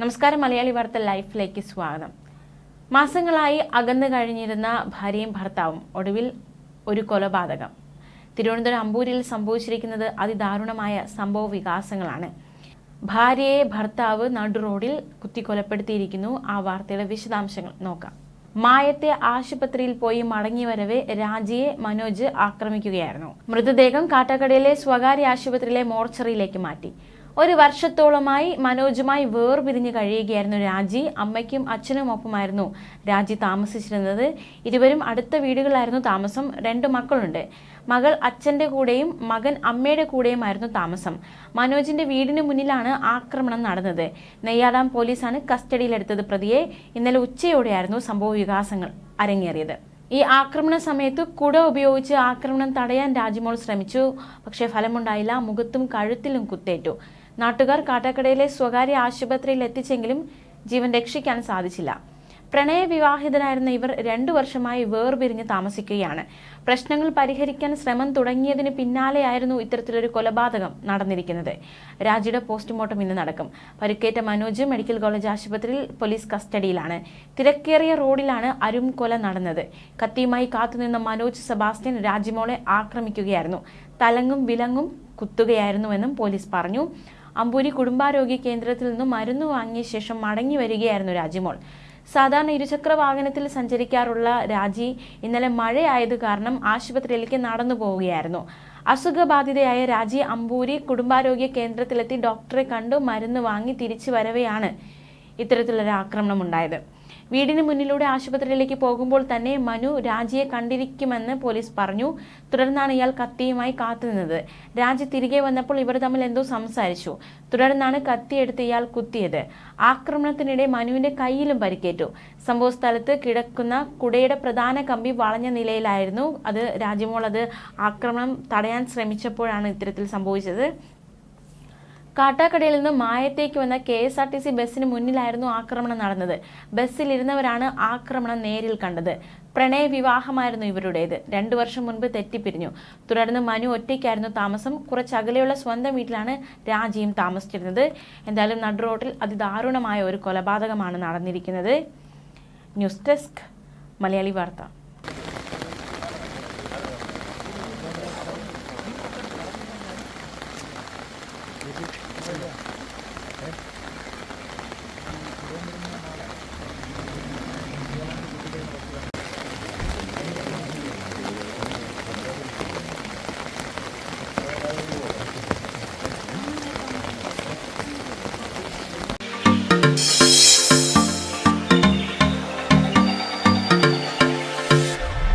നമസ്കാരം മലയാളി വാർത്ത ലൈഫിലേക്ക് സ്വാഗതം. മാസങ്ങളായി അകന്നു കഴിഞ്ഞിരുന്ന ഭാര്യയും ഭർത്താവും ഒടുവിൽ ഒരു കൊലപാതകം. തിരുവനന്തപുരം അമ്പൂരിൽ സംഭവിച്ചിരിക്കുന്നത് അതിദാരുണമായ സംഭവ വികാസങ്ങളാണ്. ഭാര്യയെ ഭർത്താവ് നടു റോഡിൽ കുത്തിക്കൊലപ്പെടുത്തിയിരിക്കുന്നു. ആ വാർത്തയുടെ വിശദാംശങ്ങൾ നോക്കാം. മായത്തെ ആശുപത്രിയിൽ പോയി മടങ്ങി വരവെ രാജിയെ മനോജ് ആക്രമിക്കുകയായിരുന്നു. മൃതദേഹം കാട്ടാക്കടയിലെ സ്വകാര്യ ആശുപത്രിയിലെ മോർച്ചറിയിലേക്ക് മാറ്റി. ഒരു വർഷത്തോളമായി മനോജുമായി വേർപിരിഞ്ഞ് കഴിയുകയായിരുന്നു രാജി. അമ്മയ്ക്കും അച്ഛനും ഒപ്പമായിരുന്നു രാജി താമസിച്ചിരുന്നത്. ഇരുവരും അടുത്ത വീടുകളിലായിരുന്നു താമസം. രണ്ട് മക്കളുണ്ട്. മകൾ അച്ഛന്റെ കൂടെയും മകൻ അമ്മയുടെ കൂടെയുമായിരുന്നു താമസം. മനോജിന്റെ വീടിന് മുന്നിലാണ് ആക്രമണം നടന്നത്. നെയ്യാറാം പോലീസാണ് കസ്റ്റഡിയിലെടുത്തത് പ്രതിയെ. ഇന്നലെ ഉച്ചയോടെയായിരുന്നു സംഭവ വികാസങ്ങൾ അരങ്ങേറിയത്. ഈ ആക്രമണ സമയത്ത് കുട ഉപയോഗിച്ച് ആക്രമണം തടയാൻ രാജിമോൾ ശ്രമിച്ചു. പക്ഷേ ഫലമുണ്ടായില്ല. മുഖത്തും കഴുത്തിലും കുത്തേറ്റു. നാട്ടുകാർ കാട്ടാക്കടയിലെ സ്വകാര്യ ആശുപത്രിയിൽ എത്തിച്ചെങ്കിലും ജീവൻ രക്ഷിക്കാൻ സാധിച്ചില്ല. പ്രണയ വിവാഹിതനായിരുന്ന ഇവർ രണ്ടു വർഷമായി വേർപിരിഞ്ഞ് താമസിക്കുകയാണ്. പ്രശ്നങ്ങൾ പരിഹരിക്കാൻ ശ്രമം തുടങ്ങിയതിന് പിന്നാലെയായിരുന്നു ഇത്തരത്തിലൊരു കൊലപാതകം നടന്നിരിക്കുന്നത്. രാജിയുടെ പോസ്റ്റ്മോർട്ടം ഇന്ന് നടക്കും. പരിക്കേറ്റ മനോജ് മെഡിക്കൽ കോളേജ് ആശുപത്രിയിൽ പോലീസ് കസ്റ്റഡിയിലാണ്. തിരക്കേറിയ റോഡിലാണ് അരും കൊല നടന്നത്. കത്തിയുമായി കാത്തുനിന്ന മനോജ് സെബാസ്റ്റ്യൻ രാജിമോളെ ആക്രമിക്കുകയായിരുന്നു. തലങ്ങും വിലങ്ങും കുത്തുകയായിരുന്നുവെന്നും പോലീസ് പറഞ്ഞു. അമ്പൂരി കുടുംബാരോഗ്യ കേന്ദ്രത്തിൽ നിന്നും മരുന്ന് വാങ്ങിയ ശേഷം മടങ്ങി വരികയായിരുന്നു രാജിമോൾ. സാധാരണ ഇരുചക്ര വാഹനത്തിൽ സഞ്ചരിക്കാറുള്ള രാജി ഇന്നലെ മഴയായത് കാരണം ആശുപത്രിയിലേക്ക് നടന്നു പോവുകയായിരുന്നു. അസുഖബാധിതയായ രാജി അമ്പൂരി കുടുംബാരോഗ്യ കേന്ദ്രത്തിലെത്തി ഡോക്ടറെ കണ്ടു മരുന്ന് വാങ്ങി തിരിച്ചു വരവെയാണ് ഇത്തരത്തിലൊരു ആക്രമണം ഉണ്ടായത് വീടിന് മുന്നിലൂടെ ആശുപത്രിയിലേക്ക് പോകുമ്പോൾ തന്നെ മനു രാജിയെ കണ്ടിരിക്കുമെന്ന് പോലീസ് പറഞ്ഞു. തുടർന്നാണ് ഇയാൾ കത്തിയുമായി കാത്തുനിന്നത്. രാജി തിരികെ വന്നപ്പോൾ ഇവർ തമ്മിൽ എന്തോ സംസാരിച്ചു. തുടർന്നാണ് കത്തിയെടുത്ത് ഇയാൾ കുത്തിയത്. ആക്രമണത്തിനിടെ മനുവിന്റെ കയ്യിലും പരിക്കേറ്റു. സംഭവ സ്ഥലത്ത് കിടക്കുന്ന കുടയുടെ പ്രധാന കമ്പി വളഞ്ഞ നിലയിലായിരുന്നു. അത് രാജിമോൾ അത് ആക്രമണം തടയാൻ ശ്രമിച്ചപ്പോഴാണ് ഇത്തരത്തിൽ സംഭവിച്ചത്. കാട്ടാക്കടയിൽ നിന്ന് മായത്തേക്ക് വന്ന K S R T C ബസ്സിന് മുന്നിലായിരുന്നു ആക്രമണം നടന്നത്. ബസ്സിലിരുന്നവരാണ് ആക്രമണം നേരിൽ കണ്ടത്. പ്രണയ വിവാഹമായിരുന്നു ഇവരുടേത്. രണ്ടു വർഷം മുൻപ് തെറ്റിപ്പിരിഞ്ഞു. തുടർന്ന് മനു ഒറ്റയ്ക്കായിരുന്നു താമസം. കുറച്ച് അകലെയുള്ള സ്വന്തം വീട്ടിലാണ് രാജിയും താമസിച്ചിരുന്നത്. എന്തായാലും നടു റോഡിൽ അതിദാരുണമായ ഒരു കൊലപാതകമാണ് നടന്നിരിക്കുന്നത്. ന്യൂസ് ഡെസ്ക് മലയാളി വാർത്ത.